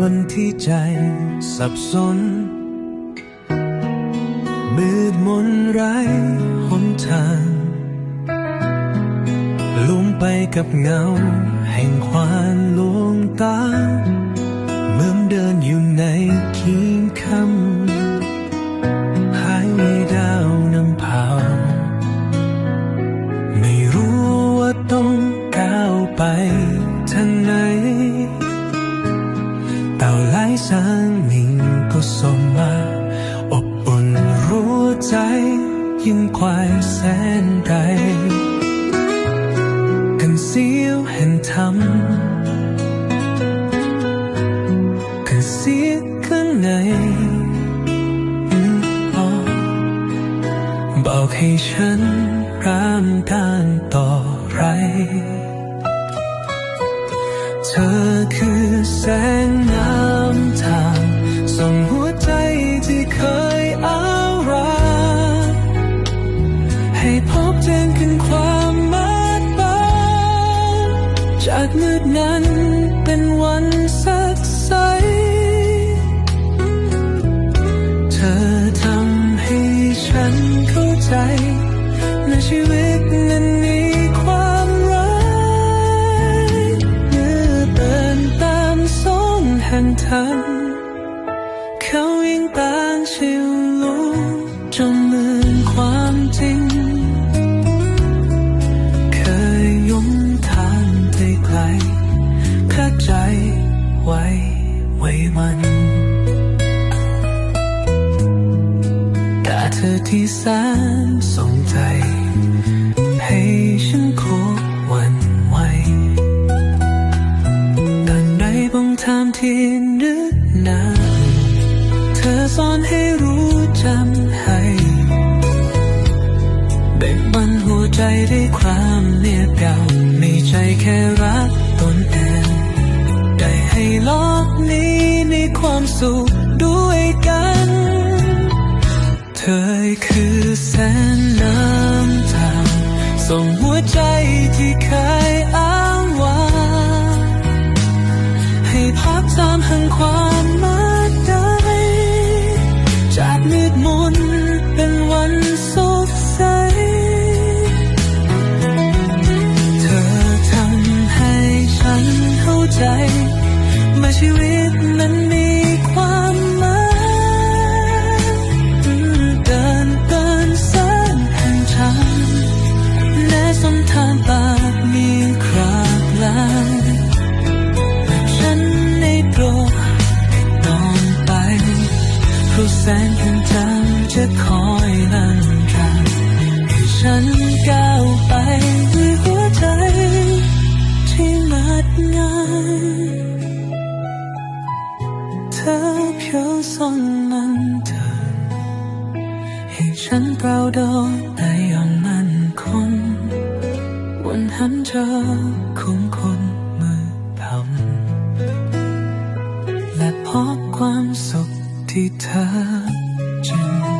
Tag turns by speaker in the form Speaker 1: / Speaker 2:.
Speaker 1: วันที่ใจสับสน มืดมนไร้หนทางลุ่มไปกับเงา แห่งความลวงตา เมื่อเดินอยู่ในขีงคำหายดาวนำพาไม่รู้ว่าต้องก้าวไปทางไหน ใจยิ่งควายแสนไกลกันเสียวเห็นทำกันเสียข้างในอบอกให้ฉันรามการต่อไร เธอคือแสงน้ำทางส่งหัวใจที่เคย จากมืดนั้นเป็นวันสดใส เธอทำให้ฉันเข้าใจในชีวิตนั้นมีความรักเมื่อเดินตามสองแห่งทาง อที่แสนสงใจ ให้ฉันโคบวันไหวตันใดบางทามที่นึกนานเธอสอนให้รู้จำให้แบ่งบันหัวใจด้วยความเนียบเก่าไม่ใช่แค่รักตนเอง ได้ให้โลกนี้มีความสุข ใจว่าชีวิตนั้นมีความหมายเดินเดินเส้นแห่งทางและสมทางปากมีคราบลายฉันได้โปรดนอนไปเพราะแสงแห่งทางจะคอยลันทางให้ฉันก้าวไป อเพียวส่งมันเถิดให้ฉันก้าวเดินได้อย่างมั่นคงวันหันเธอคงคนมือทำและพบความสุขที่เธอจึง